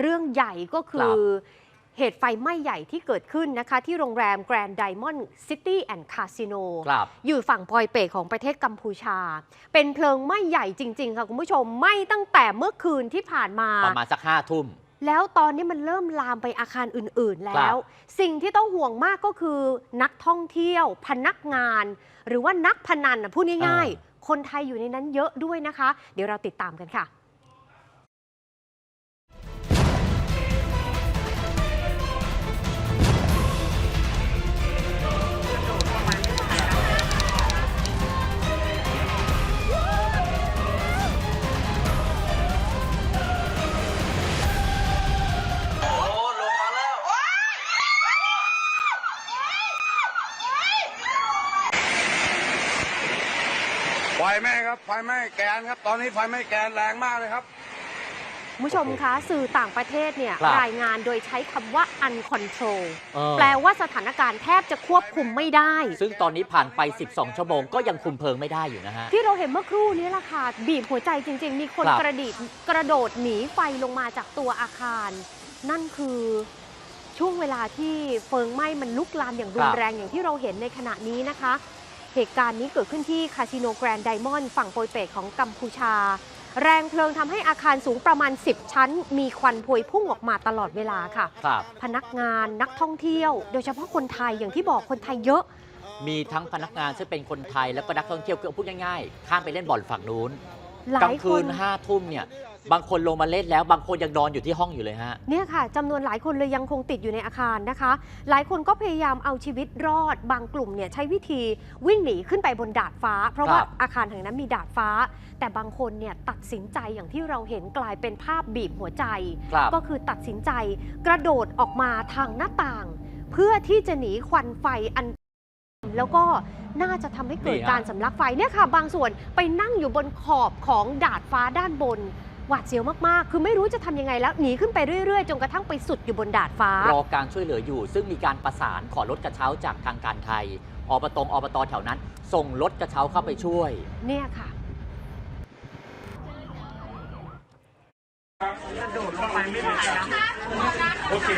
เรื่องใหญ่ก็คือเหตุไฟไหม้ใหญ่ที่เกิดขึ้นนะคะ ที่โรงแรม Grand Diamond City and Casino ครับอยู่ฝั่งปอยเปตของประเทศกัมพูชา เป็นเพลิงไหม้ใหญ่จริง ๆ ค่ะ คุณผู้ชมไหม้ตั้งแต่เมื่อคืนที่ผ่านมา ประมาณสักห้าทุ่ม แล้วตอนนี้มันเริ่มลามไปอาคารอื่น ๆ แล้ว สิ่งที่ต้องห่วงมากก็คือ นักท่องเที่ยว พนักงาน หรือว่านักพนันน่ะพูดง่าย ๆ คนไทยอยู่ในนั้นเยอะด้วยนะคะ เดี๋ยวเราติดตามกันค่ะ ไฟไหม้ครับไฟไหม้แกนครับ ตอนนี้ไฟไหม้แกนแรงมากเลยครับคุณผู้ชมคะสื่อต่างประเทศเนี่ยครับรายงานโดยใช้คำว่า uncontrol เออ แปลว่าสถานการณ์แทบจะควบคุมไม่ได้ ซึ่งตอนนี้ผ่านไป 12 ชั่วโมงก็ยังคุมเพลิงไม่ได้อยู่นะฮะ ที่เราเห็นเมื่อครู่นี้แหละค่ะบีบหัวใจจริง ๆ มีคนครับ กระดิดกระโดดหนีไฟลงมาจากตัวอาคาร นั่นคือช่วงเวลาที่เฟิงไหม้มันลุกลามอย่างรุนแรงอย่างที่เราเห็นในขณะนี้นะคะ เหตุการณ์นี้เกิดขึ้นที่คาสิโนแกรนด์ไดมอนด์ฝั่งโปยเปตของกัมพูชา แรงเพลิงทำให้อาคารสูงประมาณ 10 ชั้น มีควันพวยพุ่งออกมาตลอดเวลาค่ะ ครับ พนักงานนักท่องเที่ยว โดยเฉพาะคนไทยอย่างที่บอกคนไทยเยอะ มีทั้งพนักงานซึ่งเป็นคนไทยแล้วก็นักท่องเที่ยวคือพูดง่ายๆ ข้ามไปเล่นบ่อนฝั่งนู้นหลากลางยคคืนน ห้าทุ่มเนี่ย บางคนลงมาเล่นแล้ว บางคนยังนอนอยู่ที่ห้องอยู่เลยฮะ เนี่ยค่ะจำนวนหลายคนเลยยังคงติดอยู่ในอาคารนะคะ หลายคนก็พยายามเอาชีวิตรอด บางกลุ่มเนี่ยใช้วิธีวิ่งหนีขึ้นไปบนดาดฟ้า เพราะว่าครับ อาคารแห่งนั้นมีดาดฟ้า แต่บางคนเนี่ยตัดสินใจอย่างที่เราเห็นกลายเป็นภาพบีบหัวใจ ครับ ก็คือตัดสินใจกระโดดออกมาทางหน้าต่าง เพื่อที่จะหนีควันไฟอัน แล้วก็น่าจะทำให้เกิดนี่ฮะ การสำลักไฟเนี่ยค่ะ บางส่วนไปนั่งอยู่บนขอบของดาดฟ้าด้านบน หวาดเสียวมากๆ คือไม่รู้จะทำยังไงแล้วหนีขึ้นไปเรื่อยๆ จนกระทั่งไปสุดอยู่บนดาดฟ้า รอการช่วยเหลืออยู่ ซึ่งมีการประสานขอรถกระเช้าจากทางการไทยอบตอบตแถวนั้น ส่งรถกระเช้าเข้าไปช่วย เนี่ยค่ะโอเค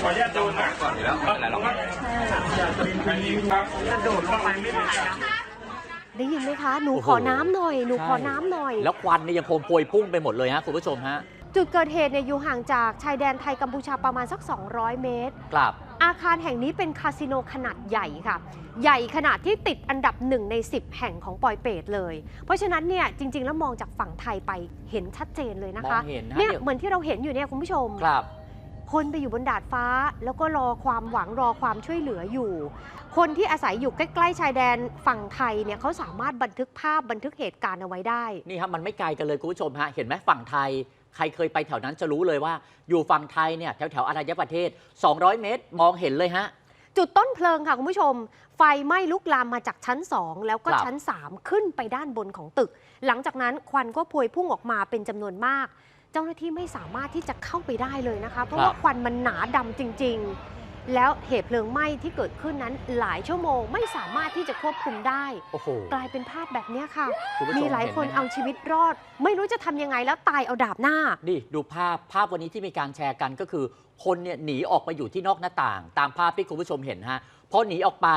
ขออนุญาตโดนนะก่อนอยู่แล้วอะไรหรอกครับอันนี้ครับกระโดดลงไปไม่เป็นไรนะ ได้ยินไหมคะ หนูโอ้โหขอน้ำหน่อย หนูขอใช่น้ำหน่อย แล้วควันเนี่ยยังคงพวยพุ่งไปหมดเลยฮะคุณผู้ชมฮะจุดเกิดเหตุเนี่ยอยู่ห่างจากชายแดนไทยกัมพูชาประมาณสัก 200 เมตรกลับ อาคารแห่งนี้เป็นคาสิโนขนาดใหญ่ค่ะ ใหญ่ขนาดที่ติดอันดับหนึ่งใน 10 แห่งของปอยเปตเลย เพราะฉะนั้นเนี่ยจริง ๆ แล้วมองจากฝั่งไทยไปเห็นชัดเจนเลยนะคะมองเห็นนะเนี่ยเดี๋ยว เหมือนที่เราเห็นอยู่เนี่ยคุณผู้ชม ครับ คนไปอยู่บนดาดฟ้า แล้วก็รอความหวังรอความช่วยเหลืออยู่ คนที่อาศัยอยู่ใกล้ๆชายแดนฝั่งไทยเนี่ยเขาสามารถบันทึกภาพบันทึกเหตุการณ์เอาไว้ได้ นี่ครับมันไม่ไกลกันเลยคุณผู้ชมฮะเห็นไหมฝั่งไทย ใครเคยไปแถวนั้นจะรู้เลยว่า อยู่ฝั่งไทยเนี่ยแถวแถวๆอารยประเทศ 200 เมตร มองเห็นเลยฮะ จุดต้นเพลิงค่ะคุณผู้ชม ไฟไหม้ลุกลามมาจากชั้น 2 แล้วก็ครับ ชั้น 3 ขึ้นไปด้านบนของตึก หลังจากนั้นควันก็พวยพุ่งออกมาเป็นจำนวนมาก เจ้าหน้าที่ไม่สามารถที่จะเข้าไปได้เลยนะคะ เพราะว่าควันมันหนาดำจริง ๆ แล้วเหตุเพลิงไหม้ที่เกิดขึ้นนั้นหลายชั่วโมงไม่สามารถที่จะควบคุมได้โอ้โหกลายเป็นภาพแบบเนี้ยค่ะคุณผู้ชมีหลายคนห็ไมฮะเอาชีวิตรอด ไม่รู้จะทำยังไงแล้วตายเอาดาบหน้านี่ดูภาพภาพวันนี้ที่มีการแชร์กันก็คือ คนเนี่ยหนีออกไปอยู่ที่นอกหน้าต่าง ตามภาพที่คุณผู้ชมเห็นฮะพอหนีออกไป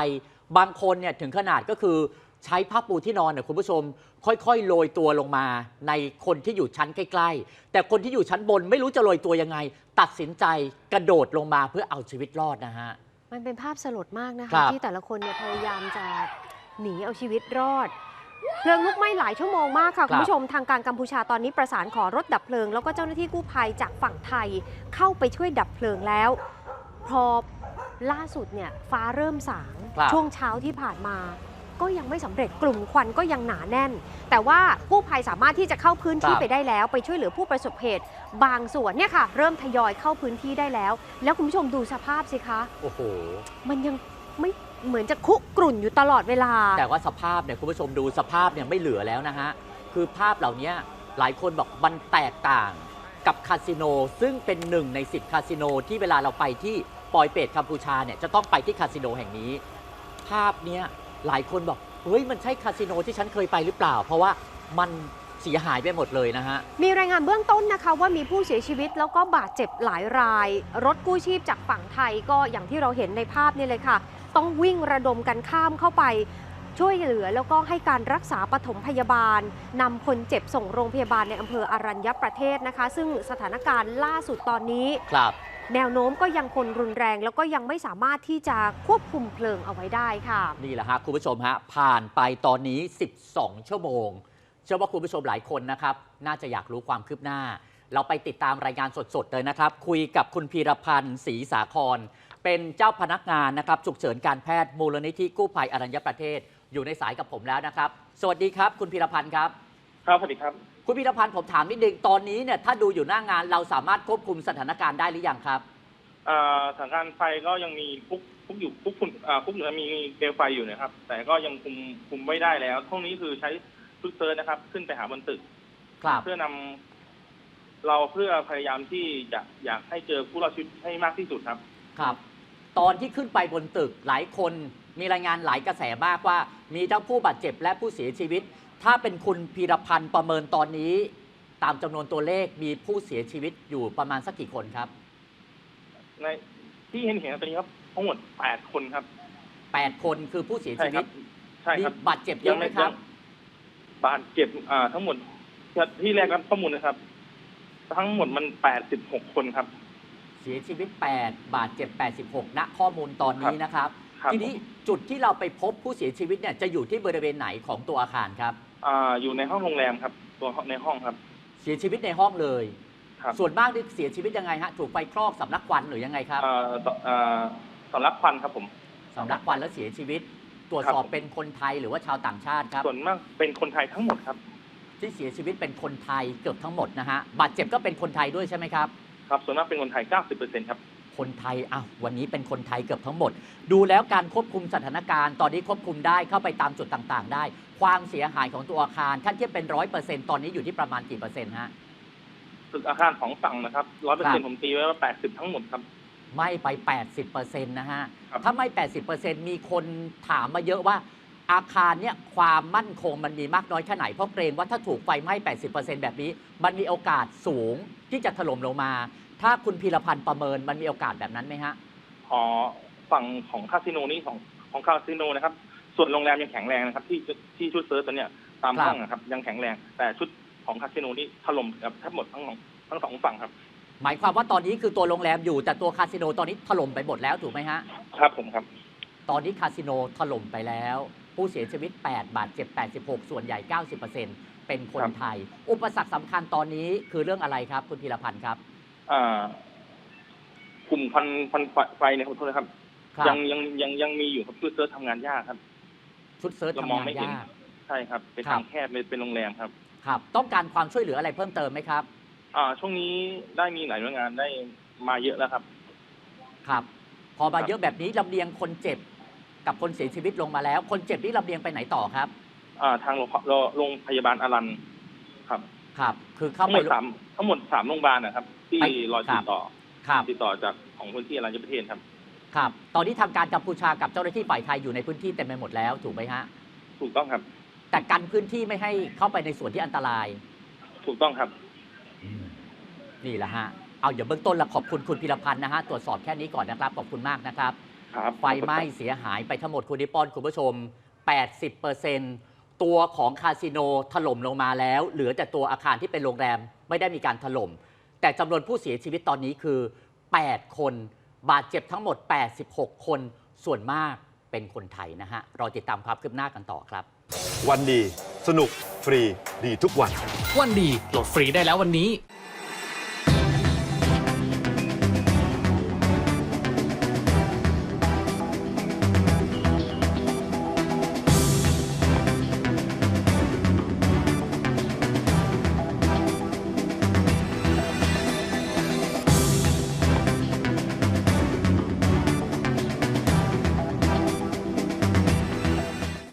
บางคนเนี่ยถึงขนาดก็คือ ใช้ผ้าปูที่นอนเนี่ยคุณผู้ชม ค่อยๆโรยตัวลงมา ในคนที่อยู่ชั้นใกล้ ๆ แต่คนที่อยู่ชั้นบนไม่รู้จะโรยตัวยังไง ตัดสินใจกระโดดลงมาเพื่อเอาชีวิตรอดนะฮะ มันเป็นภาพสลดมากนะครัคะ บ ที่แต่ละคนเนี่ยพยายามจะหนีเอาชีวิตรอด เพลิงลุกไหม้หลายชั่วโมงมากค่ะ คุณผู้ชมทางการกัมพูชาตอนนี้ประสานขอรถดับเพลิง แล้วก็เจ้าหน้าที่กู้ภัยจากฝั่งไทยเข้าไปช่วยดับเพลิงแล้ว พอล่าสุดเนี่ยฟ้าเริ่มสาง ครับ ช่วงเช้าที่ผ่านมา ก็ยังไม่สำเร็จกลุ่มควันก็ยังหนาแน่น แต่ว่ากู้ภัยสามารถที่จะเข้าพื้นที่ไปได้แล้ว ไปช่วยเหลือผู้ประสบเหตุ บางส่วนเนี่ยค่ะ เริ่มทยอยเข้าพื้นที่ได้แล้ว แล้วคุณผู้ชมดูสภาพสิคะโอ้โหมันยังไม่เหมือนจะคุกรุ่นอยู่ตลอดเวลา แต่ว่าสภาพเนี่ยคุณผู้ชมดูสภาพเนี่ยไม่เหลือแล้วนะฮะคือภาพเหล่านี้หลายคนบอกมันแตกต่างกับคาสิโนซึ่งเป็นหนึ่งในสิบคาสิโนที่เวลาเราไปที่ปอยเปตกัมพูชาเนี่ยจะต้องไปที่คาสิโนแห่งนี้ ภาพเนี้ย หลายคนบอกเฮ้ยมันใช่คาสิโนที่ฉันเคยไปหรือเปล่า เพราะว่ามันเสียหายไปหมดเลยนะฮะ มีรายงานเบื้องต้นนะคะว่ามีผู้เสียชีวิตแล้วก็บาดเจ็บหลายราย รถกู้ชีพจากฝั่งไทยก็อย่างที่เราเห็นในภาพนี่เลยค่ะ ต้องวิ่งระดมกันข้ามเข้าไป ช่วยเหลือแล้วก็ให้การรักษาปฐมพยาบาลนำคนเจ็บส่งโรงพยาบาลในอำเภออรัญญประเทศนะคะ ซึ่งสถานการณ์ล่าสุดตอนนี้ครับ แนวโน้มก็ยังคงรุนแรง แล้วก็ยังไม่สามารถที่จะควบคุมเพลิงเอาไว้ได้ค่ะ นี่แหละฮะคุณผู้ชมฮะผ่านไปตอนนี้ 12 ชั่วโมง เชื่อว่าคุณผู้ชมหลายคนนะครับ น่าจะอยากรู้ความคืบหน้า เราไปติดตามรายงานสดๆเลยนะครับ คุยกับคุณพีรพันธ์ศรีสาคร เป็นเจ้าพนักงานนะครับฉุกเฉินการแพทย์มูลนิธิกู้ภัยอรัญญประเทศ อยู่ในสายกับผมแล้วนะครับ สวัสดีครับ คุณพีรพันธ์ครับ ครับสวัสดีครับ คุณพีรพันธ์ผมถามนิดนึงตอนนี้เนี่ยถ้าดูอยู่หน้างานเราสามารถควบคุมสถานการณ์ได้หรือยังครับอ่าสถานการณ์ไฟก็ยังมีคุกคุกอยู่คุกฝุ่นอ่าคุกอยู่มีเปลวไฟอยู่นะครับ แต่ก็ยังคุมคุมไม่ได้แล้วช่วงนี้คือใช้ชุดเซิร์ชนะครับ ขึ้นไปหาบนตึก ครับเพื่อนำเราเพื่อพยายามที่จะอยากให้เจอผู้รอดชีวิตให้มากที่สุดครับ ครับ ตอนที่ขึ้นไปบนตึกหลายคนมีรายงานหลายกระแสมากว่า มีทั้งผู้บาดเจ็บและผู้เสียชีวิต ถ้าเป็นคุณพีรพันธ์ประเมินตอนนี้ ตามจำนวนตัวเลขมีผู้เสียชีวิตอยู่ประมาณสักกี่คนครับ ในที่เห็นเห็นตอนนี้ครับทั้งหมดแปดคนครับ8คนคือผู้เสียใช่ชีควิรัตบ ใช่ครับมีบาดเจ็บเยอะไหมครับ บาดเจ็บอ่าทั้งหมดที่แรกรับข้อมูลนะครับ ทั้งหมดมันแปดสิบหกคนครับ เสียชีวิต 8 บาดเจ็บ 86ณข้อมูลตอนนี้นะครับ ครับทีนี้จุดที่เราไปพบผู้เสียชีวิตเนี่ยจะอยู่ที่บริเวณไหนของตัวอาคารครับ อ่าอยู่ในห้องโรงแรมครับ ตัวในห้องครับ เสียชีวิตในห้องเลย ครับส่วนมากที่เสียชีวิตยังไงฮะถูกไฟคลอกสำลักควันหรือยังไงครับ อ่าต่ออ่าสำลักควันครับผม สำลักควันแล้วเสียชีวิต ตรวจสอบครับ เป็นคนไทยหรือว่าชาวต่างชาติครับ ส่วนมากเป็นคนไทยทั้งหมดครับ ที่เสียชีวิตเป็นคนไทยเกือบทั้งหมดนะฮะบาดเจ็บก็เป็นคนไทยด้วยใช่ไหมครับ ครับ ส่วนมากเป็นคนไทย 90%ครับ คนไทยอ้าววันนี้เป็นคนไทยเกือบทั้งหมด ดูแล้วการควบคุมสถานการณ์ ตอนนี้ควบคุมได้เข้าไปตามจุดต่างๆ ได้ ความเสียหายของตัวอาคารท่านเทียบเป็นร้อยเปอร์เซ็นต์ตอนนี้อยู่ที่ประมาณกี่เปอร์เซ็นต์ฮะตึกอาคารของฝั่งนะครับครั100%บผมตีไว้ว่า80ทั้งหมดครับ ไม่ไป80%นะฮะครับถ้าไม่80%มีคนถามมาเยอะว่าอาคารเนี่ยความมั่นคงมันมีมากน้อยแค่ไหน เพราะเกรงว่าถ้าถูกไฟไหม้ 80%แบบนี้ มันมีโอกาสสูงที่จะถล่มลงมา ถ้าคุณพีรพันธ์ประเมินมันมีโอกาสแบบนั้นไหมฮะขอฝั่งของคาสิโนนี่ของของคาสิโนนะครับ ส่วนโรงแรมยังแข็งแรงนะครับ ที่ที่ชุดเซิร์ชตัวเนี้ยตามครับห้องนะครับ ยังแข็งแรง แต่ชุดของคาสิโนนี่ถล่มกับทั้งหมดทั้งสองทั้งสองฝั่งครับ หมายความว่าตอนนี้คือตัวโรงแรมอยู่ แต่ตัวคาสิโนตอนนี้ถล่มไปหมดแล้วถูกไหมฮะครับผมครับ ตอนนี้คาสิโนถล่มไปแล้ว ผู้เสียชีวิต 8 บาดเจ็บ 86 ส่วนใหญ่ 90%เป็นคนครับไทย อุปสรรคสำคัญตอนนี้คือเรื่องอะไรครับ คุณพีรพันธ์ครับอ่า กลุ่มพันพันไฟไฟเนี่ยขอโทษนะครับ ครับยังยังยังยังมีอยู่ครับชุดเซิร์ชทำงานยากครับ ชุดเซิร์ชเราทำมองงานไม่เห็น ยาก ใช่ครับเป็นครับ ทางแคบเลยเป็นโรงแรมครับ ครับ ต้องการความช่วยเหลืออะไรเพิ่มเติมไหมครับ อ่า ช่วงนี้ได้มีหลายหน่วยงานได้มาเยอะแล้วครับ ครับ พอมาครับ เยอะแบบนี้ลำเลียงคนเจ็บ กับคนเสียชีวิตลงมาแล้ว คนเจ็บนี่ลำเลียงไปไหนต่อครับ อ่าทางโรงโรงโรงพยาบาลอารันครับ ครับ คือเข้าทั้งหไปมดสามทั้งหมดสามโรงพยาบาลนะครับ ที่ไปรอครัติบดต่อครับ ติดต่อจากของพื้นที่อารัญญประเทศครับ ครับ ตอนนี้ทางการกัมพูชากับเจ้าหน้าที่ฝ่ายไทยอยู่ในพื้นที่เต็มไปหมดแล้วถูกไหมฮะ ถูกต้องครับ แต่กันพื้นที่ไม่ให้เข้าไปในส่วนที่อันตราย ถูกต้องครับ นี่แหละฮะ เอาเดี๋ยวเบื้องต้นละขอบคุณคุณพิรพันธ์นะฮะ ตรวจสอบแค่นี้ก่อนนะครับ ขอบคุณมากนะครับ ครับ ไฟไหม้เสียหายไปทั้งหมดคุณนิปอนคุณผู้ชม 80% ตัวของคาสิโนถล่มลงมาแล้ว เหลือแต่ตัวอาคารที่เป็นโรงแรมไม่ได้มีการถล่ม แต่จำนวนผู้เสียชีวิตตอนนี้คือ 8 คน บาดเจ็บทั้งหมด 86 คน ส่วนมากเป็นคนไทยนะฮะ รอติดตามความคืบหน้ากันต่อครับ วันดี สนุก ฟรี ดีทุกวัน วันดีโหลดฟรีได้แล้ววันนี้